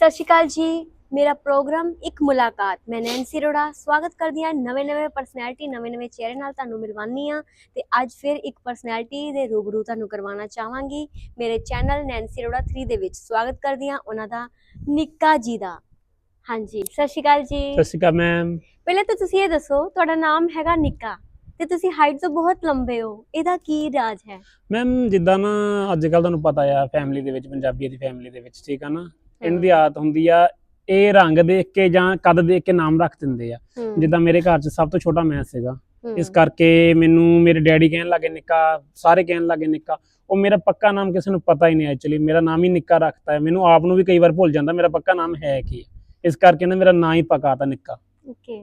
ਸਤਿ ਸ਼੍ਰੀ ਅਕਾਲ ਜੀ। ਮੇਰਾ ਪ੍ਰੋਗਰਾਮ ਇੱਕ ਮੁਲਾਕਾਤ। ਮੈਂ ਨੈਂਸੀ ਅਰੋੜਾ। ਸਵਾਗਤ ਕਰਦੀ ਹਾਂ ਨਵੇਂ-ਨਵੇਂ ਪਰਸਨੈਲਿਟੀ ਨਵੇਂ-ਨਵੇਂ ਚਿਹਰੇ ਨਾਲ ਤੁਹਾਨੂੰ ਮਿਲਵਾਨੀ ਆ ਤੇ ਅੱਜ ਫਿਰ ਇੱਕ ਪਰਸਨੈਲਿਟੀ ਦੇ ਰੂਬਰੂ ਤੁਹਾਨੂੰ ਕਰਵਾਉਣਾ ਚਾਹਾਂਗੀ। ਮੇਰੇ ਚੈਨਲ ਨੈਂਸੀ ਅਰੋੜਾ 3 ਦੇ ਵਿੱਚ ਸਵਾਗਤ ਕਰਦੀ ਹਾਂ ਉਹਨਾਂ ਦਾ ਨਿੱਕਾ ਜੀ ਦਾ। ਹਾਂਜੀ ਸਤਿ ਸ਼੍ਰੀ ਅਕਾਲ ਜੀ। ਸਤਿ ਸ਼੍ਰੀ ਅਕਾਲ ਮੈਮ ਪਹਿਲੇ ਤਾਂ ਤੁਸੀਂ ਇਹ ਦੱਸੋ ਤੁਹਾਡਾ ਨਾਮ ਹੈਗਾ ਨਿੱਕਾ। ਤੇ ਤੁਸੀਂ ਹਾਈਟ ਤੋਂ ਬਹੁਤ ਲੰਬੇ ਹੋ। ਇਹਦਾ ਕੀ ਰਾਜ ਹੈ? ਮੈਮ ਜਿੱਦਾਂ ਨਾ ਅੱਜ ਕੱਲ ਤੁਹਾਨੂੰ ਪਤਾ ਆ ਫੈਮਿਲੀ ਦੇ ਵਿੱਚ ਪੰਜਾਬੀਆਂ ਦੀ ਫੈਮਿਲੀ ਦੇ ਵਿੱਚ ਠੀਕ ਆ ਨਾ? ਇਹਨਾਂ ਦੀ ਆਦਤ ਹੁੰਦੀ ਆ ਇਹ ਰੰਗ ਦੇਖ ਕੇ ਜਾਂ ਕੱਦ ਦੇਖ ਕੇ ਨਾਮ ਰੱਖ ਦਿੰਦੇ ਆ। ਜਿੱਦਾਂ ਮੇਰੇ ਘਰ 'ਚ ਸਭ ਤੋਂ ਛੋਟਾ ਮੈਂ ਸੀਗਾ। ਇਸ ਕਰਕੇ ਮੈਨੂੰ ਮੇਰੇ ਡੈਡੀ ਕਹਿਣ ਲੱਗੇ ਨਿੱਕਾ ਸਾਰੇ ਕਹਿਣ ਲੱਗੇ ਨਿੱਕਾ। ਉਹ ਮੇਰਾ ਪੱਕਾ ਨਾਮ ਕਿਸੇ ਨੂੰ ਪਤਾ ਹੀ ਨਹੀਂ ਐਕਚੁਅਲੀ ਮੇਰਾ ਨਾਮ ਹੀ ਨਿੱਕਾ ਰੱਖਤਾ ਹੈ। ਮੈਨੂੰ ਆਪ ਨੂੰ ਵੀ ਕਈ ਵਾਰ ਭੁੱਲ ਜਾਂਦਾ ਮੇਰਾ ਪੱਕਾ ਨਾਮ ਹੈ ਕੀ। ਇਸ ਕਰਕੇ ਨਾ ਮੇਰਾ ਨਾਂ ਹੀ ਪਕਾਤਾ ਨਿੱਕਾ। ਓਕੇ।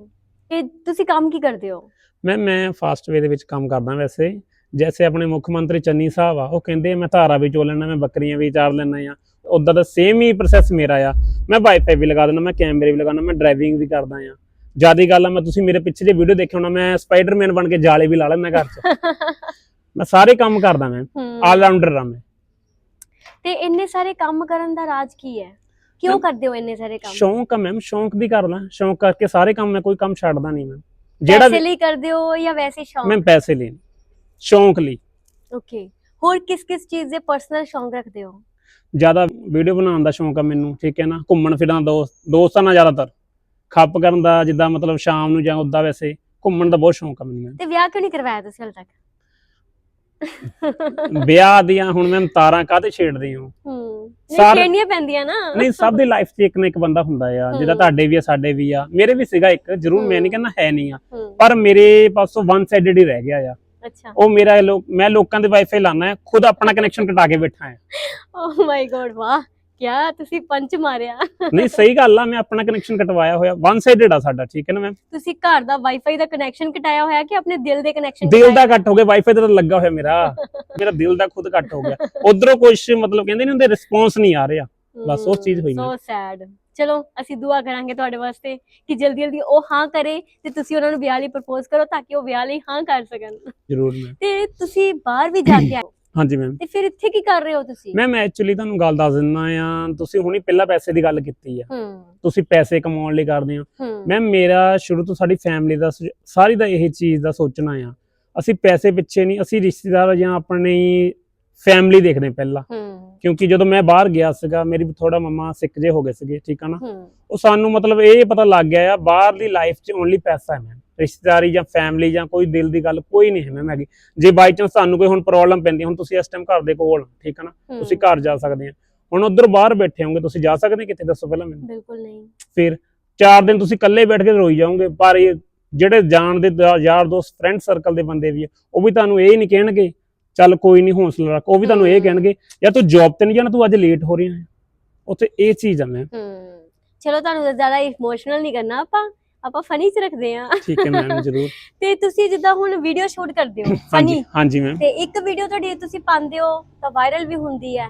ਤੇ ਤੁਸੀਂ ਕੰਮ ਕੀ ਕਰਦੇ ਹੋ? ਮੈਂ ਮੈਂ ਫਾਸਟਵੇ ਦੇ ਵਿੱਚ ਕੰਮ ਕਰਦਾ ਵੈਸੇ। ਜੈਸੇ ਆਪਣੇ ਮੁੱਖ ਮੰਤਰੀ ਚੰਨੀ ਸਾਹਿਬ ਆ ਉਹ ਕਹਿੰਦੇ ਮੈਂ ਧਾਰਾ ਵੀ ਚੋ ਲੈਣਾ ਮੈਂ ਬੱਕਰੀਆਂ ਵੀ ਚਾਰ ਲੈਣਾ ਆ। ਉਦਾਂ ਦਾ ਸੇਮ ਹੀ ਪ੍ਰੋਸੈਸ ਮੇਰਾ ਆ। ਮੈਂ ਵਾਈਫਾਈ ਵੀ ਲਗਾ ਦਿੰਦਾ ਮੈਂ ਕੈਮਰੇ ਵੀ ਲਗਾਉਣਾ ਮੈਂ ਡਰਾਈਵਿੰਗ ਵੀ ਕਰਦਾ ਆ। ਜਿਆਦੀ ਗੱਲ ਆ ਮੈਂ ਤੁਸੀਂ ਮੇਰੇ ਪਿੱਛੇ ਜੇ ਵੀਡੀਓ ਦੇਖਿਆ ਹੋਣਾ ਮੈਂ ਸਪਾਈਡਰਮੈਨ ਬਣ ਕੇ ਜਾਲੇ ਵੀ ਲਾ ਲੈਂਦਾ ਘਰ 'ਚ। ਮੈਂ ਸਾਰੇ ਕੰਮ ਕਰਦਾ ਮੈਂ ਆਲ ਰਾਊਂਡਰ ਆ ਮੈਂ। ਤੇ ਇੰਨੇ ਸਾਰੇ ਕੰਮ ਕਰਨ ਦਾ ਰਾਜ ਕੀ ਹੈ? ਕਿਉਂ ਕਰਦੇ ਹੋ ਇੰਨੇ ਸਾਰੇ ਕੰਮ? ਸ਼ੌਂਕ ਆ ਮੈਮ ਸ਼ੌਂਕ ਦੀ ਕਰਦਾ ਸ਼ੌਂਕ ਕਰਕੇ ਸਾਰੇ ਕੰਮ ਮੈਂ ਕੋਈ ਕੰਮ ਛੱਡਦਾ ਨਹੀਂ ਮੈਂ ਜਿਹੜਾ ਪੈਸੇ ਵੀ- ਲਈ ਕਰਦੇ ਹੋ ਜਾਂ ਵੈਸੇ ਮੈਂ ਸ਼ੌਂਕ ਪੈਸੇ ਲਈ ਸ਼ੌਂਕ ਲਈ। ਓਕੇ ਹੋਰ ਕਿਸ ਕਿਸ ਚੀਜ਼ ਦੇ ਪਰਸਨਲ ਸ਼ੌਂਕ ਰੱਖਦੇ ਹੋ? ਜ਼ਿਆਦਾ ਵੀਡੀਓ ਬਣਾਉਣ ਦਾ ਸ਼ੌਂਕ ਆ ਮੈਨੂੰ ਠੀਕ ਹੈ ਨਾ? ਘੁੰਮਣ ਫਿਰਨ ਦਾ ਦੋਸਤ ਦੋਸਤਾਂ ਨਾਲ ਜ਼ਿਆਦਾਤਰ। ਖੱਪ ਕਰਨ ਦਾ ਜਿੱਦਾਂ ਮਤਲਬ ਸ਼ਾਮ ਨੂੰ ਜਾਂ ਉਦਾਂ ਵੈਸੇ ਘੁੰਮਣ ਦਾ ਬਹੁਤ ਸ਼ੌਂਕ ਆ ਮੈਨੂੰ ਤੇ ਵਿਆਹ ਕਿਉਂ ਨਹੀਂ ਕਰਵਾਇਆ ਤੁਸੀਂ ਹਾਲ ਤੱਕ? ਵਿਆਹ ਦੀਆਂ ਹੁਣ ਮੈਂ ਤਾਰਾਂ ਕਾਹਤੇ ਛੇੜਦੀ ਹਾਂ? ਹੂੰ। ਛੇੜਨੀਆਂ ਪੈਂਦੀਆਂ ਨਾ। ਨਹੀਂ ਸਭ ਦੀ ਲਾਈਫ 'ਚ ਇੱਕ ਨਾ ਇੱਕ ਬੰਦਾ ਹੁੰਦਾ ਆ। ਜਿਹਦਾ। ਤੁਹਾਡੇ ਵੀ ਆ ਸਾਡੇ ਵੀ ਆ। ਮੇਰੇ ਵੀ ਸੀਗਾ ਇੱਕ ਜ਼ਰੂਰ ਮੈਂ ਨਹੀਂ। ਕਹਿੰਦਾ ਹੈ ਨਹੀਂ ਆ। ਪਰ ਮੇਰੇ ਪਾਸੋਂ ਵਨ ਸਾਈਡਡ ਹੀ ਰਹਿ ਗਿਆ ਆ। ਅੱਛਾ। ਉਹ ਮੇਰਾ ਲੋਕ ਮੈਂ ਲੋਕਾਂ ਦੇ ਵਾਈਫਾਈ ਲਾਣਾ ਹੈ ਖੁਦ ਆਪਣਾ ਕਨੈਕਸ਼ਨ ਕਟਾ ਕੇ ਬੈਠਾ ਹਾਂ। ਓ ਮਾਈ ਗॉड ਵਾਹ ਕਿਆ ਤੁਸੀਂ ਪੰਚ ਮਾਰਿਆ। ਨਹੀਂ ਸਹੀ ਗੱਲ ਆ ਮੈਂ ਆਪਣਾ ਕਨੈਕਸ਼ਨ ਕਟਵਾਇਆ ਹੋਇਆ ਵਨ ਸਾਈਡਡ ਆ ਸਾਡਾ ਠੀਕ ਹੈ ਨਾ ਮੈਮ ਤੁਸੀਂ ਘਰ ਦਾ ਵਾਈਫਾਈ ਦਾ ਕਨੈਕਸ਼ਨ ਕਟਾਇਆ ਹੋਇਆ ਕਿ ਆਪਣੇ ਦਿਲ ਦੇ ਕਨੈਕਸ਼ਨ ਦਿਲ ਦਾ ਕੱਟ ਹੋ ਗਿਆ ਵਾਈਫਾਈ ਤਾਂ ਲੱਗਾ ਹੋਇਆ ਮੇਰਾ। ਮੇਰਾ ਦਿਲ ਦਾ ਖੁਦ ਕੱਟ ਹੋ ਗਿਆ। ਉਧਰੋਂ ਕੁਝ ਮਤਲਬ ਕਹਿੰਦੇ ਨਹੀਂ ਹੁੰਦੇ ਰਿਸਪੌਂਸ ਨਹੀਂ ਆ ਰਿਹਾ। ਬਸ ਉਹ ਚੀਜ਼ ਹੋਈ ਸੋ ਸੈਡ ਚਲੋ ਅਸੀਂ ਦੁਆ ਕਰਾਂਗੇ ਤੁਹਾਡੇ ਵਾਸਤੇ ਕਿ ਜਲਦੀ ਜਲਦੀ ਉਹ ਹਾਂ ਕਰੇ ਤੇ ਤੁਸੀਂ ਉਹਨਾਂ ਨੂੰ ਵਿਆਹ ਲਈ ਪ੍ਰਪੋਜ਼ ਕਰੋ ਤਾਂ ਕਿ ਉਹ ਵਿਆਹ ਲਈ ਹਾਂ ਕਰ ਸਕਣ। ਜ਼ਰੂਰ ਮੈਂ। ਤੇ ਤੁਸੀਂ ਬਾਹਰ ਵੀ ਜਾ ਕੇ ਆਏ ਹਾਂਜੀ ਮੈਮ। ਤੇ ਫਿਰ ਇੱਥੇ ਕੀ ਕਰ ਰਹੇ ਹੋ ਤੁਸੀਂ? ਮੈਮ ਐਕਚੁਅਲੀ ਤੁਹਾਨੂੰ ਗੱਲ ਦੱਸ ਦਿੰਦਾ ਆ ਤੁਸੀਂ ਹੁਣੀ ਪਹਿਲਾਂ ਪੈਸੇ ਦੀ ਗੱਲ ਕੀਤੀ ਆ। ਹੂੰ। ਤੁਸੀਂ ਪੈਸੇ ਕਮਾਉਣ ਲਈ ਕਰਦੇ ਹੋ। ਹੂੰ। ਮੈਮ ਮੇਰਾ ਸ਼ੁਰੂ ਤੋਂ ਸਾਡੀ ਫੈਮਿਲੀ ਦਾ ਸੁਝ- ਸਾਰੀ ਦਾ ਇਹ ਚੀਜ਼ ਦਾ ਸੋਚਣਾ ਆ। ਅਸੀਂ ਪੈਸੇ ਪਿੱਛੇ ਨਹੀਂ ਅਸੀਂ ਰਿਸ਼ਤੇਦਾਰ ਜਾਂ ਆਪਣੀ ਫੈਮਿਲੀ ਦੇਖਦੇ ਪਹਿਲਾਂ। ਹੂੰ। ਕਿਉਂਕਿ ਜਦੋਂ ਮੈਂ ਬਾਹਰ ਗਿਆ ਸੀਗਾ ਮੇਰੀ ਥੋੜਾ ਮਮਾ ਸਿੱਕ ਜੇ ਹੋ ਗਏ ਸੀਗੇ ਠੀਕ ਆ ਨਾ? ਉਹ ਸਾਨੂੰ ਮਤਲਬ ਇਹ ਪਤਾ ਲੱਗ ਗਿਆ ਆ ਬਾਹਰਲੀ ਲਾਈਫ 'ਚ ਓਨਲੀ ਪੈਸਾ ਹੈ ਮੈਮ। ਰਿਸ਼ਤੇਦਾਰੀ ਜਾਂ ਫੈਮਿਲੀ ਜਾਂ ਕੋਈ ਦਿਲ ਦੀ ਗੱਲ ਕੋਈ ਨਹੀਂ ਹੈ ਮੈਮ ਹੈਗੀ। ਜੇ ਬਾਈ ਚਾਂਸ ਤੁਹਾਨੂੰ ਕੋਈ ਹੁਣ ਪ੍ਰੋਬਲਮ ਪੈਂਦੀ ਹੁਣ ਤੁਸੀਂ ਇਸ ਟਾਈਮ ਘਰ ਦੇ ਕੋਲ ਠੀਕ ਹੈ ਨਾ? ਤੁਸੀਂ ਘਰ ਜਾ ਸਕਦੇ ਆ। ਹੁਣ ਉਧਰ ਬਾਹਰ ਬੈਠੇ ਹੋਗੇ ਤੁਸੀਂ ਜਾ ਸਕਦੇ ਕਿੱਥੇ? ਦੱਸੋ ਪਹਿਲਾਂ ਮੈਨੂੰ। ਬਿਲਕੁਲ ਨਹੀਂ। ਫਿਰ ਚਾਰ ਦਿਨ ਤੁਸੀਂ ਇਕੱਲੇ ਬੈਠ ਕੇ ਰੋਈ ਜਾਓਗੇ ਪਰ ਇਹ ਜਿਹੜੇ ਜਾਣ ਦੇ ਦ- ਯਾਰ ਦੋਸਤ ਫਰੈਂਡ ਸਰਕਲ ਦੇ ਬੰਦੇ ਵੀ ਆ ਉਹ ਵੀ ਤੁਹਾਨੂੰ ਇਹ ਨਹੀਂ ਕਹਿਣਗੇ ਚੱਲ ਕੋਈ ਨਹੀਂ ਹੌਸਲਾ ਰੱਖ ਉਹ ਵੀ ਤੁਹਾਨੂੰ ਇਹ। ਕਹਿਣਗੇ ਯਾ ਤੂੰ ਜੌਬ ਤੇ ਨਹੀਂ ਜਾਣਾ ਤੂੰ ਅੱਜ ਲੇਟ ਹੋ ਰਿਹਾ ਹੈ ਉੱਥੇ ਇਹ ਚੀਜ਼ ਆ ਮੈਂ। ਚਲੋ ਤੁਹਾਨੂੰ ਜ਼ਿਆਦਾ ਇਮੋਸ਼ਨਲ ਨਹੀਂ ਕਰਨਾ ਆਪਾਂ ਆਪਾਂ ਫਨੀ ਚ ਰੱਖਦੇ ਆ ਠੀਕ ਹੈ ਮੈਮ ਜ਼ਰੂਰ। ਤੇ ਤੁਸੀਂ ਜਿੱਦਾਂ ਹੁਣ ਵੀਡੀਓ ਸ਼ੂਟ ਕਰਦੇ ਹੋ ਹਾਂਜੀ ਫਨੀ ਹਾਂਜੀ ਮੈਮ ਤੇ ਇੱਕ ਵੀਡੀਓ ਤੁਹਾਡੀ ਤੁਸੀਂ ਪਾਉਂਦੇ ਹੋ ਤਾਂ ਵਾਇਰਲ ਵੀ ਹੁੰਦੀ ਹੈ।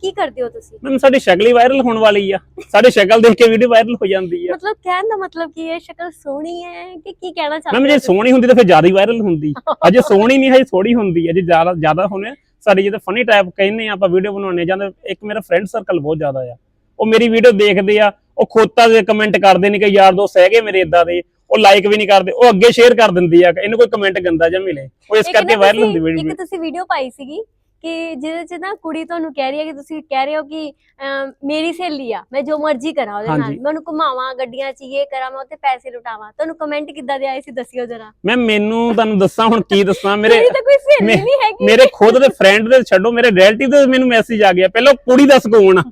ਕੀ ਕਰਦੇ ਹੋ ਤੁਸੀਂ? ਮੈਮ ਸਾਡੀ ਸ਼ਕਲ ਹੀ ਵਾਇਰਲ ਹੋਣ ਵਾਲੀ ਆ। ਸਾਡੀ ਸ਼ਕਲ ਦੇਖ ਕੇ ਵੀਡੀਓ ਵਾਇਰਲ ਹੋ ਜਾਂਦੀ ਆ। ਮਤਲਬ ਕਹਿਣ ਦਾ ਮਤਲਬ ਕੀ ਹੈ ਸ਼ਕਲ ਸੋਹਣੀ ਹੈ ਕਿ ਕੀ ਕਹਿਣਾ ਚਾਹੁੰਦੇ ਮੈਮ ਜੇ ਸੋਹਣੀ ਹੁੰਦੀ ਤਾਂ ਫਿਰ ਜ਼ਿਆਦਾ ਹੀ ਵਾਇਰਲ ਹੁੰਦੀ। ਅਜੇ ਸੋਹਣੀ ਨਹੀਂ ਹੈ ਥੋੜੀ ਹੁੰਦੀ ਹੈ ਜੇ ਜ਼ਿਆਦਾ ਜ਼ਿਆਦਾ ਹੋਣੇ ਸਾਡੀ ਜਿਹਦੇ ਫਨੀ ਟਾਈਪ ਕਹਿੰਦੇ ਆ ਆਪਾਂ ਵੀਡੀਓ ਬਣਾਉਣੇ ਜਾਂਦੇ ਇੱਕ ਮੇਰਾ ਫਰੈਂਡ ਸਰਕਲ ਬਹੁਤ ਜ਼ਿਆਦਾ ਆ। ਉਹ ਮੇਰੀ ਵੀਡੀਓ ਦੇਖਦੇ ਆ ਉਹ ਖੋਤਾ ਦੇ ਕਮੈਂਟ ਕਰਦੇ ਨੇ ਕਿ ਯਾਰ ਦੋਸਤ ਹੈਗੇ ਮੇਰੇ ਇਦਾਂ ਦੇ। ਉਹ ਲਾਈਕ ਵੀ ਨਹੀਂ ਕਰਦੇ ਉਹ ਅੱਗੇ ਸ਼ੇਅਰ ਕਰ ਦਿੰਦੀ ਆ। ਇਹਨੂੰ ਕੋਈ ਕਮੈਂਟ ਗੰਦਾ ਜਿਹਾ ਮਿਲੇ। ਉਹ ਇਸ ਕਰਕੇ ਵਾਇਰਲ ਹੁੰਦੀ ਵੀਡੀਓ ਇੱਕ ਤੁਸੀਂ ਵੀਡੀਓ ਪਾਈ ਸੀਗੀ ਕਿ ਜਿਹਦੇ ਚ ਨਾ ਕੁੜੀ ਤੁਹਾਨੂੰ ਕਹਿ ਰਹੀ ਹੈ ਕਿ ਤੁਸੀਂ ਕਹਿ ਰਹੇ ਹੋ ਕਿ ਅਮ, ਮੇਰੀ ਸਹੇਲੀ ਆ ਮੈਂ ਜੋ ਮਰਜ਼ੀ ਕਰਾਂ ਉਹਦੇ ਨਾਲ। ਹਾਂਜੀ। ਮੈਂ ਉਹਨੂੰ ਘੁਮਾਵਾਂ ਗੱਡੀਆਂ 'ਚ ਇਹ ਕਰਾਂ ਮੈਂ ਉੱਤੇ ਪੈਸੇ ਲੁਟਾਵਾਂ। ਤੁਹਾਨੂੰ ਕਮੈਂਟ ਕਿੱਦਾਂ ਦੇ ਆਏ ਸੀ ਦੱਸਿਓ ਜਰਾ? ਮੈਂ ਮੈਨੂੰ ਤੁਹਾਨੂੰ ਦੱਸਾਂ ਹੁਣ ਕੀ ਦੱਸਾਂ। ਮੇਰੇ ਮੇਰੀ ਤਾਂ ਕੋਈ ਸਹੇਲੀ ਮੈਂ- ਨਹੀਂ ਹੈਗੀ। ਮੇਰੇ ਖੁਦ ਦੇ ਫਰੈਂਡ ਦੇ ਛੱਡੋ ਮੇਰੇ ਰਿਲੇਟਿਵ ਦੇ ਮੈਨੂੰ ਮੈਸੇਜ ਆ ਗਿਆ। ਪਹਿਲਾਂ ਕੁੜੀ ਦੱਸ ਕੌਣ ਆ।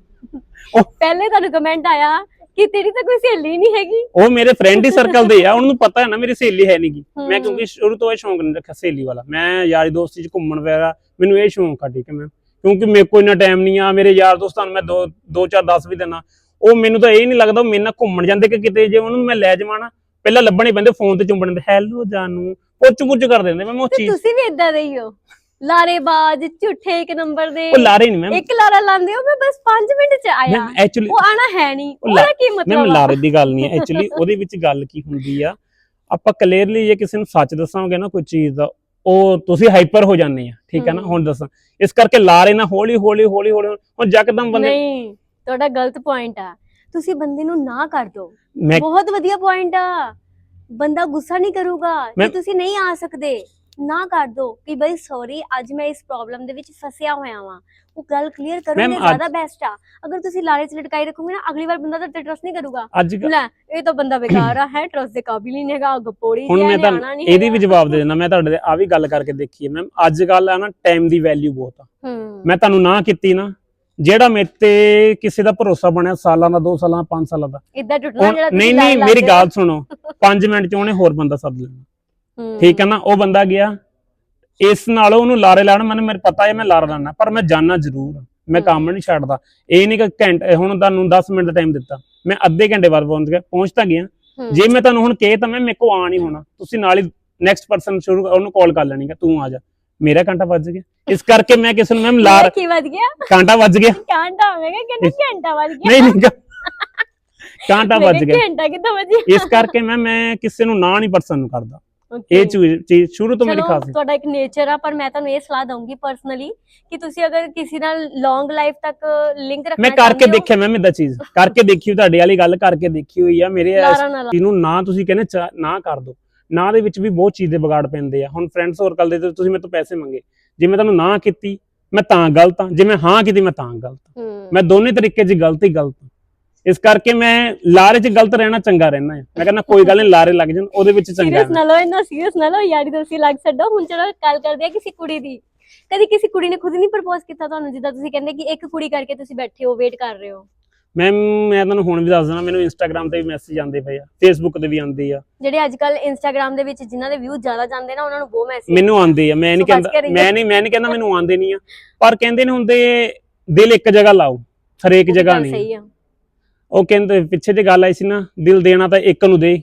ਪਹਿਲੇ ਤੁਹਾਨੂੰ ਕਮੈਂਟ ਆਇਆ ਕਿ ਤੇਰੀ ਤਾਂ ਕੋਈ ਸਹੇਲੀ ਨਹੀਂ ਹੈਗੀ। ਉਹ ਮੇਰੇ ਫਰੈਂਡ ਹੀ ਸਰਕਲ ਦੇ ਆ। ਉਹਨਾਂ ਨੂੰ ਪਤਾ ਹੈ ਨਾ ਮੇਰੀ ਸਹੇਲੀ ਹੈ ਨਹੀਂਗੀ ਮੈਂ ਹਮ। ਕਿਉਂਕਿ ਸ਼ੁਰੂ ਤੋਂ ਇਹ ਸ਼ੌਂਕ ਨਹੀਂ ਰੱਖਿਆ ਸਹੇਲੀ ਵਾਲਾ। ਮੈਂ ਯਾਰੀ ਦੋਸਤੀ ਚ ਘੁੰਮਣ ਵਗੈਰਾ ਮੈਨੂੰ ਇਹ ਸ਼ੌਂਕ ਆ ਠੀਕ ਹੈ ਮੈਂ ਕਿਉਂਕਿ ਮੇਰੇ ਕੋਲ ਇੰਨਾ ਟਾਈਮ ਨਹੀਂ ਆ ਮੇਰੇ ਯਾਰ ਦੋਸਤਾਂ ਨੂੰ ਮੈਂ ਦੋ ਦੋ ਚਾਰ 10 ਵੀ ਦਿਨਾ ਉਹ ਮੈਨੂੰ ਤਾਂ ਇਹ ਨਹੀਂ ਲੱਗਦਾ ਉਹ ਮੇਰੇ ਨਾਲ ਘੁੰਮਣ ਜਾਂਦੇ ਕਿ ਕਿਤੇ ਜੇ ਉਹਨੂੰ ਮੈਂ ਲੈ ਜਾਵਾਂ ਨਾ ਪਹਿਲਾਂ ਲੱਭਣੇ ਪੈਂਦੇ ਫੋਨ ਤੇ ਚੁੰਬਣ ਦੇ ਹੈਲੋ ਜਾਨੂ ਪੁੱਛ ਪੁੱਛ ਕਰ ਦਿੰਦੇ ਮੈਂ ਉਹ ਤੇ ਚੀਜ਼ ਤੁਸੀਂ ਵੀ ਇਦਾਂ ਦੇ ਹੀ ਹੋ। ਲਾਰੇਬਾਜ਼ ਝੂਠੇ ਇੱਕ ਨੰਬਰ ਦੇ। ਉਹ ਲਾਰੇ ਨਹੀਂ ਮੈਮ ਇੱਕ ਲਾਰਾ ਲਾਉਂਦੇ ਹੋ ਮੈਂ ਬਸ 5 ਮਿੰਟ ਚ ਆਇਆ। ਮੈਮ ਐਕਚੁਅਲੀ ਉਹ ਆਣਾ ਹੈ ਨਹੀਂ। ਉਹ ਲਾ- ਉਹਦਾ ਕੀ ਮੈਮ ਮਤਲਬ ਆ? ਲਾਰੇ ਦੀ ਗੱਲ ਨਹੀਂ ਹੈ। ਐਕਚੁਅਲੀ ਉਹਦੇ ਵਿੱਚ ਗੱਲ ਕੀ ਹੁੰਦੀ ਆ? ਆਪਾਂ ਕਲੀਅਰਲੀ ਜੇ ਕਿਸੇ ਨੂੰ ਸੱਚ ਦੱਸਾਂਗੇ ਨਾ ਕੋਈ ਚੀਜ਼ ਦਾ ਉਹ ਤੁਸੀਂ ਹਾਈਪਰ ਹੋ ਜਾਂਦੇ ਆ ਠੀਕ ਹੈ ਨਾ। ਹੁਣ ਦੱਸਾਂ। ਇਸ ਕਰਕੇ ਲਾਰੇ ਨਾ ਹੌਲੀ ਹੌਲੀ ਹੌਲੀ ਹੌਲੀ ਹੁਣ ਯਕਦਮ ਬੰਦੇ ਨਹੀਂ ਤੁਹਾਡਾ ਗਲਤ ਪੁਆਇੰਟ ਆ। ਤੁਸੀਂ ਬੰਦੇ ਨੂੰ ਨਾ ਕਰ ਦਿਓ। ਬਹੁਤ ਵਧੀਆ ਪੁਆਇੰਟ ਆ। ਬੰਦਾ ਗੁੱਸਾ ਨਹੀਂ ਕਰੂਗਾ ਕਿ ਤੁਸੀਂ ਨਹੀਂ ਆ ਸਕਦੇ। ਨਾ ਕਰ ਦੋ ਕਿ ਬਈ ਸੌਰੀ ਅੱਜ ਮੈਂ ਇਸ ਪ੍ਰੋਬਲਮ ਦੇ ਵਿੱਚ ਫਸਿਆ ਹੋਇਆ ਵਾਂ। ਉਹ ਗੱਲ ਕਲੀਅਰ ਕਰੋਗੇ Ma'am, ਅੱਜ- ਜ਼ਿਆਦਾ ਬੈਸਟ ਆ। ਅਗਰ ਤੁਸੀਂ ਲਾਰੇ ਚ ਲਟਕਾਈ ਰੱਖੋਗੇ ਨਾ ਅਗਲੀ ਵਾਰ ਬੰਦਾ ਤੁਹਾਡੇ ਟਰਸਟ ਨਹੀਂ ਕਰੂਗਾ। ਅੱਜ ਕ- ਲੈ ਇਹ ਤਾਂ ਬੰਦਾ ਬੇਕਾਰ ਆ ਹੈ ਟਰਸਟ ਦੇ ਕਾਬਿਲ ਹੀ ਨਹੀਂ ਹੈਗਾ ਗੱਪੋੜੀ ਹੁਣ ਜਿਹਾ ਮੈਂ ਨਿਆਣਾ ਤੁਹਾਨੂੰ ਨਹੀਂ ਇਹਦੀ ਵੀ ਹੈਗਾ। ਜਵਾਬ ਦੇ ਦਿੰਦਾ ਮੈਂ ਤੁਹਾਡੇ ਤੇ ਆ ਵੀ ਗੱਲ ਕਰਕੇ ਦੇਖੀ ਹੈ ਮੈਮ ਅੱਜ ਕੱਲ ਆ ਨਾ ਟਾਈਮ ਦੀ ਵੈਲਿਊ ਬਹੁਤ ਆ। ਹੂੰ। ਮੈਂ ਤੁਹਾਨੂੰ ਨਾ ਕੀਤੀ ਨਾ ਜਿਹੜਾ ਮੇਰੇ ਤੇ ਕਿਸੇ ਦਾ ਭਰੋਸਾ ਬਣਿਆ ਸਾਲਾਂ ਦਾ 2 ਸਾਲਾਂ ਦਾ 5 ਸਾਲਾਂ ਦਾ। ਇਦਾਂ ਟੁੱਟਣਾ ਜਿਹੜਾ ਤੁਸੀਂ ਨਹੀਂ ਲਾਰੇ ਨਹੀਂ ਲਾਉਂਦੇ ਮੇਰੀ ਗੱਲ ਸੁਣੋ। 5 ਮਿੰਟ ਚ ਉਹਨੇ ਹੋਰ ਬੰਦਾ ਸੱਦ ਲੈਣਾ। ਠੀਕ ਹੈ ਨਾ ਉਹ ਬੰਦਾ ਗਿਆ। ਇਸ ਨਾਲ ਉਹਨੂੰ ਲਾਰੇ ਲਾਣ ਮੈਨੂੰ ਮੇਰੇ ਪਤਾ ਹੈ ਮੈਂ ਲਾਰਾ ਲਾਣਾ ਪਰ ਮੈਂ ਜਾਣਾ ਜ਼ਰੂਰ। ਹਾਂ। ਮੈਂ ਹੂੰ। ਕੰਮ ਨਹੀਂ ਛੱਡਦਾ। ਇਹ ਨਹੀਂ ਕਿ ਘੰਟੇ ਹੁਣ ਤੁਹਾਨੂੰ 10 ਮਿੰਟ ਦਾ ਟਾਈਮ ਦਿੱਤਾ। ਮੈਂ ਅੱਧੇ ਘੰਟੇ ਬਾਅਦ ਪਹੁੰਚ ਗਿਆ ਪਹੁੰਚ ਤਾਂ ਗਿਆ। ਹੂੰ। ਜੇ ਮੈਂ ਤੁਹਾਨੂੰ ਹੁਣ ਕਹੇ ਤਾਂ ਮੈਂ ਮੇਰੇ ਕੋ ਆ ਨਹੀਂ ਹੋਣਾ। ਤੁਸੀਂ ਨਾਲ ਹੀ ਨੈਕਸਟ ਪਰਸਨ ਸ਼ੁਰੂ ਉਹਨੂੰ ਕਾਲ ਕਰ ਲੈਣੀ ਕਿ ਤੂੰ ਆ ਜਾ। ਮੇਰਾ ਘੰਟਾ ਵੱਜ ਗਿਆ। ਇਸ ਕਰਕੇ ਮੈਂ ਕਿਸੇ ਨੂੰ ਮੈਮ ਲਾਰ ਕੀ ਵੱਜ ਗਿਆ? ਘੰਟਾ ਵੱਜ ਗਿਆ। ਘੰਟਾ ਹੋਵੇਗਾ ਕਿ ਇਸ- ਘੰਟਾ ਵੱਜ ਗਿਆ। ਨਹੀਂ ਨਹੀਂ ਘੰਟਾ ਮੈਂ ਵੱਜ ਗਿਆ। ਘੰਟਾ ਕਿੱਦਾਂ ਵੱਜਿਆ? ਇਸ ਕਰਕੇ ਮੈਂ ਮੈਂ ਕਿਸੇ ਨੂੰ ਨਾ ਨਹੀਂ ਪਰਸਨ ਕਰਦਾ। Okay. ਇਹ ਚੀਜ਼ ਸ਼ੁਰੂ ਤੋਂ ਮੇਰੀ ਖਾਸ ਹੈ ਤੁਹਾਡਾ ਇੱਕ ਨੇਚਰ ਆ ਪਰ ਮੈਂ ਤੁਹਾਨੂੰ ਇਹ ਸਲਾਹ ਦਊਂਗੀ ਪਰਸਨਲੀ ਕਿ ਤੁਸੀਂ ਅਗਰ ਕਿਸੇ ਨਾਲ ਲੌਂਗ ਲਾਈਫ ਤੱਕ ਲਿੰਕ ਰੱਖਣਾ ਮੈਂ ਕਰਕੇ ਦੇਖਿਆ ਮੈਮ ਇਦਾਂ ਚੀਜ਼। ਕਰਕੇ ਦੇਖੀ ਤੁਹਾਡੇ ਵਾਲੀ ਗੱਲ ਕਰਕੇ ਦੇਖੀ ਹੋਈ ਆ। ਮੇਰੇ ਚੀਜ਼ ਨੂੰ ਤੁਸੀਂ ਕਹਿੰਦੇ ਨਾ ਕਰ ਦੋ। ਨਾ ਦੇ ਵਿੱਚ ਵੀ ਬਹੁਤ ਚੀਜ਼ ਦੇ ਵਿਗਾੜ ਪੈਂਦੇ ਆ। ਹੁਣ ਫਰੈਂਡ ਸਰਕਲ ਦੇ ਤੇ ਤੁਸੀਂ ਮੇਰੇ ਤੋਂ ਪੈਸੇ ਮੰਗੇ ਜੇ ਮੈਂ ਤੁਹਾਨੂੰ ਨਾ ਕੀਤੀ ਮੈਂ ਤਾਂ ਗਲਤ ਹਾਂ। ਜੇ ਮੈਂ ਹਾਂ ਕੀਤੀ ਮੈਂ ਤਾਂ ਗਲਤ ਮੈਂ ਦੋਨੇ ਤਰੀਕੇ 'ਚ ਗਲਤ ਹੀ ਗਲਤ। ਇਸ ਕਰਕੇ ਮੈਂ ਲਾਰੇ 'ਚ ਗਲਤ ਰਹਿਣਾ ਚੰਗਾ ਰਹਿਣਾ ਹੈ। ਮੈਂ ਕਹਿੰਦਾ ਕੋਈ ਗੱਲ ਨਹੀਂ ਲਾਰੇ ਲੱਗ ਜਾਣ ਉਹਦੇ ਵਿੱਚ ਚੰਗਾ ਸੀਰੀਅਸ ਨਾ ਲਓ ਇੰਨਾ ਸੀਰੀਅਸ ਨਾ ਲਓ ਯਾਰੀ ਦੋਸਤੀ ਲੱਗ ਛੱਡੋ। ਹੁਣ ਚਲੋ ਗੱਲ ਕਰਦੇ ਆ ਕਿਸੇ ਕੁੜੀ ਦੀ। ਕਦੀ ਕਿਸੇ ਕੁੜੀ ਨੇ ਖੁਦ ਨਹੀਂ ਪ੍ਰਪੋਜ਼ ਕੀਤਾ ਤੁਹਾਨੂੰ ਜਿੱਦਾਂ ਤੁਸੀਂ ਕਹਿੰਦੇ ਕਿ ਇੱਕ ਕੁੜੀ ਕਰਕੇ ਤੁਸੀਂ ਬੈਠੇ ਹੋ ਵੇਟ ਕਰ ਰਹੇ ਹੋ। ਮੈਮ ਮੈਂ ਤੁਹਾਨੂੰ ਹੁਣ ਵੀ ਦੱਸ ਦਿੰਦਾ ਮੈਨੂੰ ਇੰਸਟਾਗ੍ਰam ਤੇ ਵੀ ਮੈਸੇਜ ਆਉਂਦੇ ਪਏ ਆ ਫੇਸਬੁੱਕ ਤੇ ਵੀ ਆਉਂਦੇ ਆ। ਜਿਹੜੇ ਅੱਜ ਕੱਲ ਇੰਸਟਾਗ੍ਰam ਦੇ ਵਿੱਚ ਜਿਨ੍ਹਾਂ ਦੇ ਵਿਊ ਜ਼ਿਆਦਾ ਜਾਂਦੇ ਨਾ ਉਹਨਾਂ ਨੂੰ ਬਹੁਤ ਮੈਸੇਜ ਮੈਨੂੰ ਆਉਂਦੇ ਆ ਮੈਂ ਨਹੀਂ ਸੋ ਬਚ ਕੇ ਕਹਿੰਦਾ। ਮੈਂ ਨਹੀਂ ਮੈਂ ਨਹੀਂ ਕਹਿੰਦਾ ਮੈਨੂੰ ਆਉਂਦੇ ਨਹੀਂ ਆ। ਪਰ ਕਹਿੰਦੇ ਨੇ ਹੁੰਦੇ ਦਿਲ ਇੱਕ ਜਗ੍ਹਾ ਲਾਓ ਹਰੇਕ ਜਗ੍ਹਾ ਨਹੀਂ। ਸਹੀ ਆ। ਉਹ ਕਹਿੰਦੇ ਪਿੱਛੇ ਜੇ ਗੱਲ ਆਈ ਸੀ ਨਾ ਦਿਲ ਦੇਣਾ ਤਾਂ ਇੱਕ ਨੂੰ ਦੇ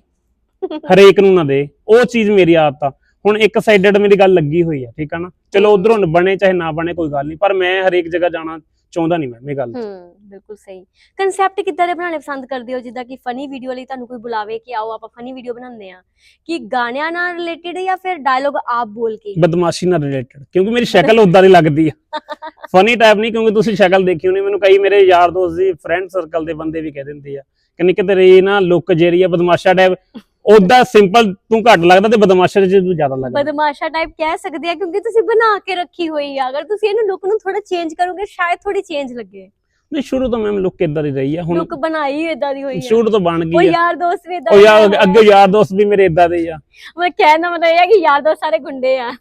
ਹਰੇਕ ਨੂੰ ਨਾ ਦੇ ਉਹ ਚੀਜ਼ ਮੇਰੀ ਆਦਤ ਆ। ਹੁਣ ਇੱਕ ਸਾਈਡਡ ਮੇਰੀ ਗੱਲ ਲੱਗੀ ਹੋਈ ਆ ਠੀਕ ਆ ਨਾ? ਚਲੋ ਉਧਰੋਂ ਬਣੇ ਚਾਹੇ ਨਾ ਬਣੇ ਕੋਈ ਗੱਲ ਨਹੀਂ ਪਰ ਮੈਂ ਹਰੇਕ ਜਗ੍ਹਾ ਜਾਣਾ ਚਾਹੁੰਦਾ ਨਹੀਂ ਮੈਂ ਇਹ ਗੱਲ ਹੂੰ ਬਿਲਕੁਲ ਸਹੀ। ਕਨਸੈਪਟ ਕਿੱਦਾਂ ਦੇ ਬਣਾਉਣੇ ਪਸੰਦ ਕਰਦੇ ਹੋ? ਜਿੱਦਾਂ ਕਿ ਫਨੀ ਵੀਡੀਓ ਲਈ ਤੁਹਾਨੂੰ ਕੋਈ ਬੁਲਾਵੇ ਕਿ ਆਓ ਆਪਾਂ ਫਨੀ ਵੀਡੀਓ ਬਣਾਉਂਦੇ ਆ ਕਿ ਗਾਣਿਆਂ ਨਾਲ ਰਿਲੇਟਡ ਜਾਂ ਫਿਰ ਡਾਇਲੋਗ ਆਪ ਬੋਲ ਕੇ? ਬਦਮਾਸ਼ੀ ਨਾਲ ਰਿਲੇਟਡ ਕਿਉਂਕਿ ਮੇਰੀ ਸ਼ਕਲ ਉਦਾਂ ਦੀ ਲੱਗਦੀ ਆ। ਫਨੀ ਟਾਈਪ ਨਹੀਂ ਕਿਉਂਕਿ ਤੁਸੀਂ ਸ਼ਕਲ ਦੇਖੀ ਹੋਣੀ ਮੈਨੂੰ ਕਈ ਮੇਰੇ ਯਾਰ ਦੋਸਤ ਦੀ ਫਰੈਂਡ ਸਰਕਲ ਦੇ ਬੰਦੇ ਵੀ ਕਹਿ ਦਿੰਦੇ ਆ ਕਿ ਨਿੱਕੇ ਤੇਰੀ ਨਾ ਲੁੱਕ ਜਿਹੜੀ ਆ ਬਦਮਾਸ਼ਾ ਟਾਈਪ ਉਦਾਂ ਸਿੰਪਲ ਤੂੰ ਘੱਟ ਲੱਗਦਾ ਤੇ ਬਦਮਾਸ਼ਾ ਚ ਤੂੰ ਜ਼ਿਆਦਾ ਲੱਗਦਾ। ਬਦਮਾਸ਼ਾ ਟਾਈਪ ਕਹਿ ਸਕਦੇ ਆ ਕਿਉਂਕਿ ਤੁਸੀਂ ਬਣਾ ਕੇ ਰੱਖੀ ਹੋਈ ਆ। ਅਗਰ ਤੁਸੀਂ ਇਹਨੂੰ ਲੁੱਕ ਨੂੰ ਥੋੜਾ ਚੇਂਜ ਕਰੋਗੇ ਸ਼ਾਇਦ ਥੋੜੀ ਚੇਂਜ ਲੱਗੇ। ਨਹੀਂ ਸ਼ੁਰੂ ਤੋਂ ਮੈਂ ਲੁੱਕ ਇਦਾਂ ਦੀ ਰਹੀ ਆ ਹੁਣ ਲੁੱਕ ਬਣਾਈ ਇਦਾਂ ਦੀ ਹੋਈ ਆ। ਸ਼ੁਰੂ ਤੋਂ ਬਣ ਉਹ ਗਈ ਆ। ਯਾਰ ਦੋਸਤ ਵੀ ਇਦਾਂ ਉਹ ਯਾਰ ਅੱਗੇ ਯਾਰ ਦੋਸਤ ਵੀ ਮੇਰੇ ਇਦਾਂ ਦੇ ਆ। ਮੈਂ ਕਹਿਣ ਦਾ ਮਤਲਬ ਇਹ ਆ ਕਿ ਯਾਰ ਦੋਸਤ ਸਾਰੇ ਗੁੰਡੇ ਆ।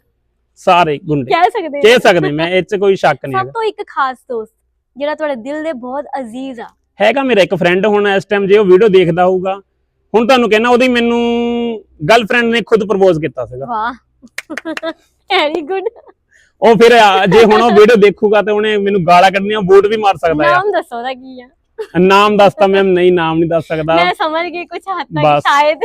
ਸਾਰੇ ਗੁੰਡੇ। ਕਹਿ ਸਕਦੇ ਆ। ਕਹਿ ਸਕਦੇ ਮੈਂ ਇਹ ਚ ਕੋਈ ਸ਼ੱਕ ਨਹੀਂ ਸਭ ਹੈਗਾ। ਤੋਂ ਇੱਕ ਖਾਸ ਦੋਸਤ ਜਿਹੜਾ ਤੁਹਾਡੇ ਦਿਲ ਦੇ ਬਹੁਤ ਅਜ਼ੀਜ਼ ਆ। ਹੈਗਾ ਮੇਰਾ ਇੱਕ ਫਰੈਂਡ ਹੁਣ ਇਸ ਟਾਈਮ ਜੇ ਉਹ ਵੀਡੀਓ ਦੇਖਦਾ ਹੋਊਗਾ ਹੁਣ ਤੁਹਾਨੂੰ ਕਹਿਣਾ ਉਹਦੀ ਮੈਨੂੰ ਗਰਲਫ੍ਰੈਂਡ ਨੇ ਖੁਦ ਪ੍ਰਪੋਜ਼ ਕੀਤਾ ਸੀਗਾ। ਵਾਹ। ਵੈਰੀ ਗੁੱਡ ਉਹ ਫਿਰ ਆ, ਜੇ ਹੁਣ ਉਹ ਵੀਡੀਓ ਦੇਖੂਗਾ ਤੇ ਉਹਨੇ ਮੈਨੂੰ ਗਾਲਾਂ ਕੱਢਣੀਆਂ ਵੋਟ ਵੀ ਮਾਰ ਸਕਦਾ ਨਾਮ ਦੱਸੋ ਦਾ ਕੀ ਆ। ਨਾਮ ਦੱਸਦਾ ਮੈਮ ਨਹੀਂ ਨਾਮ ਨਹੀਂ ਦੱਸ ਸਕਦਾ। ਮੈਂ ਸਮਝ ਗਈ ਕੁਝ ਹੱਦ ਤੱਕ ਬਸ। ਸ਼ਾਇਦ।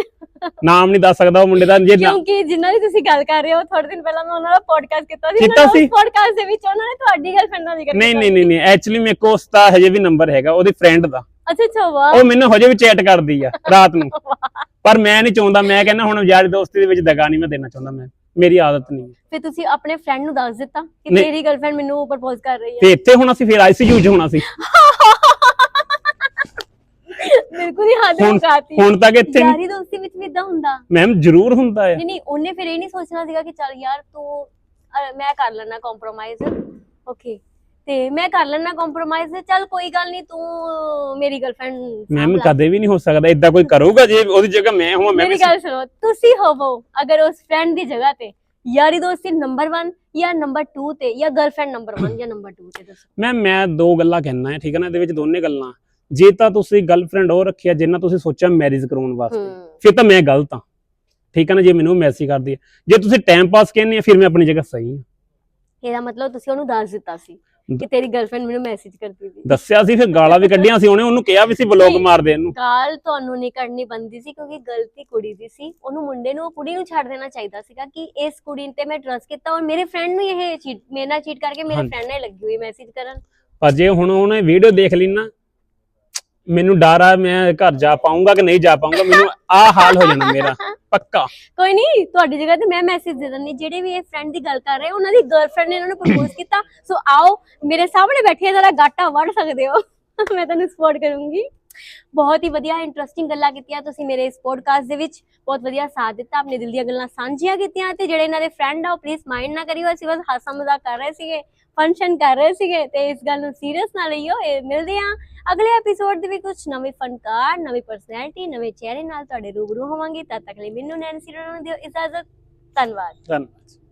ਨਾਮ ਨਹੀਂ ਦੱਸ ਸਕਦਾ ਉਹ ਮੁੰਡੇ ਦਾ ਜੇ ਨਾ- ਕਿਉਂਕਿ ਜਿਨ੍ਹਾਂ ਦੀ ਤੁਸੀਂ ਗੱਲ ਕਰ ਰਹੇ ਹੋ ਥੋੜੇ ਦਿਨ ਪਹਿਲਾਂ ਮੈਂ ਉਹਨਾਂ ਦਾ ਪੋਡਕਾਸਟ ਕੀਤਾ ਸੀ ਕੀਤਾ ਸੀ? ਪੋਡਕਾਸਟ ਦੇ ਵਿੱਚ ਉਹਨਾਂ ਨੇ ਤੁਹਾਡੀ ਗਰਲਫ੍ਰੈਂਡ ਦਾ ਜ਼ਿਕਰ ਨਹੀਂ ਨਹੀਂ ਨਹੀਂ ਨਹੀਂ ਐਕਚੁਅਲੀ ਮੇਰੇ ਕੋਲ ਉਸ ਦਾ ਹਜੇ ਵੀ ਨੰਬਰ ਹੈਗਾ ਉਹਦੀ ਫਰੈਂਡ ਦਾ। ਅੱਛਾ ਅੱਛਾ ਵਾਹ। ਉਹ ਮੈਨੂੰ ਹਜੇ ਵੀ ਚੈਟ ਕਰਦੀ ਆ ਰਾਤ ਨੂੰ। ਪਰ ਮੈਂ ਨਹੀਂ ਚਾਹੁੰਦਾ ਮੈਂ ਕਹਿੰਦਾ ਹੁਣ ਯਾਰੀ ਦੋਸਤੀ ਦੇ ਵਿੱਚ ਦਗਾ ਨਹੀਂ ਮੈਂ ਦੇਣਾ ਚਾਹੁੰਦਾ ਮੈਂ। ਮੇਰੀ ਆਦਤ ਨਹੀਂ ਹੈ। ਫਿਰ ਤੁਸੀਂ ਆਪਣੇ ਫਰੈਂਡ ਨੂੰ ਦੱਸ ਦਿੱਤਾ ਕਿ ਨਹੀਂ। ਤੇਰੀ ਗਰਲਫ੍ਰੈਂਡ ਮੈਨੂੰ ਪ੍ਰਪੋਜ਼ ਕਰ ਰਹੀ ਹੈ? ਤੇ ਇੱਥੇ ਹੋਣਾ ਸੀ ਫਿਰ ਆਈਸੀਯੂ 'ਚ ਹੋਣਾ ਸੀ। ਬਿਲਕੁਲ ਹੀ ਹੱਦ ਹੁਣ- ਮੁਕਾਤੀ ਹੁਣ ਤੱਕ ਇੱਥੇ ਯਾਰੀ ਦੋਸਤੀ ਵਿੱਚ ਵੀ ਇਦਾਂ ਹੁੰਦਾ। ਮੈਮ ਜ਼ਰੂਰ ਹੁੰਦਾ ਹੈ। ਨਹੀਂ ਨਹੀਂ ਉਹਨੇ ਫਿਰ ਇਹ ਨਹੀਂ ਸੋਚਣਾ ਸੀਗਾ ਕਿ ਚੱਲ ਯਾਰ ਤੂੰ ਅਹ, ਮੈਂ ਕਰ ਲੈਣਾ ਕੰਪਰੋਮਾਈਜ਼ ਓਕੇ ਤੇ ਮੈਂ ਕਰ ਲੈਣਾ ਕੰਪਰੋਮਾਈਜ਼ ਚੱਲ ਕੋਈ ਗੱਲ ਨਹੀਂ ਤੂੰ ਮੇਰੀ ਗਰਲਫ੍ਰੈਂਡ ਮੈਮ ਕਦੇ ਵੀ ਨਹੀਂ ਹੋ ਸਕਦਾ ਇਦਾਂ ਕੋਈ ਕਰੂਗਾ ਜੇ ਉਹਦੀ ਜਗ੍ਹਾ ਮੈਂ ਹੋਵਾਂ ਮੈਂ ਮੇਰੀ ਗੱਲ ਸੁਣੋ ਤੁਸੀਂ ਹੋਵੋ ਅਗਰ ਉਸ ਫਰੈਂਡ ਦੀ ਜਗ੍ਹਾ ਤੇ ਯਾਰੀ ਦੋਸਤੀ ਨੰਬਰ 1 ਜਾਂ ਨੰਬਰ 2 ਤੇ ਜਾਂ ਗਰਲਫ੍ਰੈਂਡ ਨੰਬਰ 1 ਜਾਂ ਨੰਬਰ 2 ਤੇ ਦੱਸੋ। ਮੈਂ ਮੈਂ ਦੋ ਗੱਲਾਂ ਕਹਿਣਾ ਹੈ ਠੀਕ ਹੈ ਨਾ? ਇਹਦੇ ਵਿੱਚ ਦੋਨੇ ਗੱਲਾਂ। ਜੇ ਤਾਂ ਤੁਸੀਂ ਗਰਲਫ੍ਰੈਂਡ ਉਹ ਰੱਖਿਆ ਜਿੰਨਾ ਤੁਸੀਂ ਸੋਚਿਆ ਮੈਰਿਜ ਕਰਾਉਣ ਵਾਸਤੇ ਹੂੰ। ਫਿਰ ਤਾਂ ਮੈਂ ਗਲਤ ਹਾਂ। ਠੀਕ ਹੈ ਨਾ? ਜੇ ਮੈਨੂੰ ਮੈਸੇਜ ਕਰਦੀ ਹੈ। ਜੇ ਤੁਸੀਂ ਟਾਈਮ ਪਾਸ ਕਹਿੰਦੇ ਆ ਫਿਰ ਮੈਂ ਆਪਣੀ ਜਗ੍ਹਾ ਸਹੀ ਹਾਂ। ਇਹਦਾ ਮਤਲਬ ਤੁਸੀਂ ਉਹਨੂੰ ਦੱਸ ਦਿੱਤਾ ਸੀ। ਕਿ ਤੇਰੀ ਗਰਲਫ੍ਰੈਂਡ ਮੈਨੂੰ ਮੈਸੇਜ ਕਰਦੀ ਸੀ ਦੱਸਿਆ ਸੀ ਫਿਰ ਗਾਲਾਂ ਵੀ ਕੱਢੀਆਂ ਸੀ ਉਹਨੇ ਉਹਨੂੰ ਕਿਹਾ ਵੀ ਸੀ ਬਲੌਗ। ਮਾਰ ਦੇ ਇਹਨੂੰ ਗਾਲ ਤੁਹਾਨੂੰ ਨਹੀਂ ਕਰਨੀ ਬੰਦੀ ਸੀ ਕਿਉਂਕਿ ਗਲਤੀ ਕੁੜੀ ਦੀ ਸੀ ਉਹਨੂੰ ਮੁੰਡੇ ਨੂੰ ਉਹ ਕੁੜੀ ਨੂੰ ਛੱਡ ਦੇਣਾ ਚਾਹੀਦਾ ਸੀਗਾ ਕਿ ਇਸ ਕੁੜੀ ਤੇ ਮੈਂ ਟਰਸਟ ਕੀਤਾ ਔਰ ਮੇਰੇ ਫਰੈਂਡ ਨੂੰ ਇਹ ਚੀਟ ਮੇਰੇ ਨਾਲ ਚੀਟ ਕਰਕੇ ਮੇਰੇ। ਫਰੈਂਡ ਨਾਲ ਲੱਗੀ ਹੋਈ ਮੈਸੇਜ ਕਰਨ ਪਰ ਜੇ ਹੁਣ ਉਹਨੇ ਵੀਡੀਓ ਦੇਖ ਲਈ ਨਾ ਮੈਨੂੰ ਡਰ ਆ ਮੈਂ ਘਰ ਜਾ ਪਾਉਂਗਾ ਕਿ ਨਹੀਂ ਜਾ ਪਾਉਂਗਾ ਮੈਨੂੰ ਆ ਹਾਲ ਹੋ ਜਾਣਾ ਮੇਰਾ ਪੱਕਾ। ਕੋਈ ਨਹੀਂ ਤੁਹਾਡੀ ਜਗ੍ਹਾ ਤੇ ਮੈਂ ਮੈਸੇਜ ਦੇ ਦਿੰਦੀ ਜਿਹੜੇ ਵੀ ਇਹ ਫਰੈਂਡ ਦੀ ਗੱਲ ਕਰ ਰਹੇ ਉਹਨਾਂ ਦੀ ਗਰਲਫ੍ਰੈਂਡ ਨੇ ਇਹਨਾਂ ਨੂੰ ਪ੍ਰਪੋਜ਼ ਕੀਤਾ। ਸੋ ਆਓ ਮੇਰੇ ਸਾਹਮਣੇ ਬੈਠੇ ਜਰਾ ਗਾਟਾ ਵੜ ਸਕਦੇ ਹੋ। ਮੈਂ ਤੁਹਾਨੂੰ ਸਪੋਰਟ ਕਰੂੰਗੀ। ਬਹੁਤ ਹੀ ਵਧੀਆ ਇੰਟਰਸਟਿੰਗ ਗੱਲਾਂ ਕੀਤੀਆਂ ਤੁਸੀਂ ਮੇਰੇ ਇਸ ਪੋਡਕਾਸਟ ਦੇ ਵਿੱਚ। ਬਹੁਤ ਵਧੀਆ ਸਾਥ ਦਿੱਤਾ ਆਪਣੇ ਦਿਲ ਦੀਆਂ ਗੱਲਾਂ ਸਾਂਝੀਆਂ ਕੀਤੀਆਂ ਤੇ ਜਿਹੜੇ ਇਹਨਾਂ ਦੇ ਫਰੈਂਡ ਆ ਉਹ ਪਲੀਜ਼ ਮਾਈਂਡ ਨਾ ਕਰਿਓ। ਅਸੀਂ ਬਸ ਹਾਸਾ ਮਜ਼ਾਕ ਕਰ ਰਹੇ ਸੀਗੇ। ਫੰਕਸ਼ਨ ਕਰ ਰਹੇ ਸੀਗੇ ਤੇ ਇਸ ਗੱਲ ਨੂੰ ਸੀਰੀਅਸ ਨਾ ਲਈਓ, ਇਹ ਮਿਲਦੇ ਆ ਅਗਲੇ ਐਪੀਸੋਡ ਦੇ ਵਿੱਚ ਕੁਝ ਨਵੇਂ ਫਨਕਾਰ, ਨਵੀਂ ਪਰਸਨੈਲਿਟੀ ਨਵੇਂ ਚਿਹਰੇ ਨਾਲ ਤੁਹਾਡੇ ਰੂਬਰੂ ਹੋਵਾਂਗੇ। ਤਦ ਤੱਕ ਲਈ ਮੈਨੂੰ ਨੈਂਸੀ ਰੋਣਾ ਦਿਓ ਇਜਾਜ਼ਤ। ਧੰਨਵਾਦ। ਧੰਨਵਾਦ।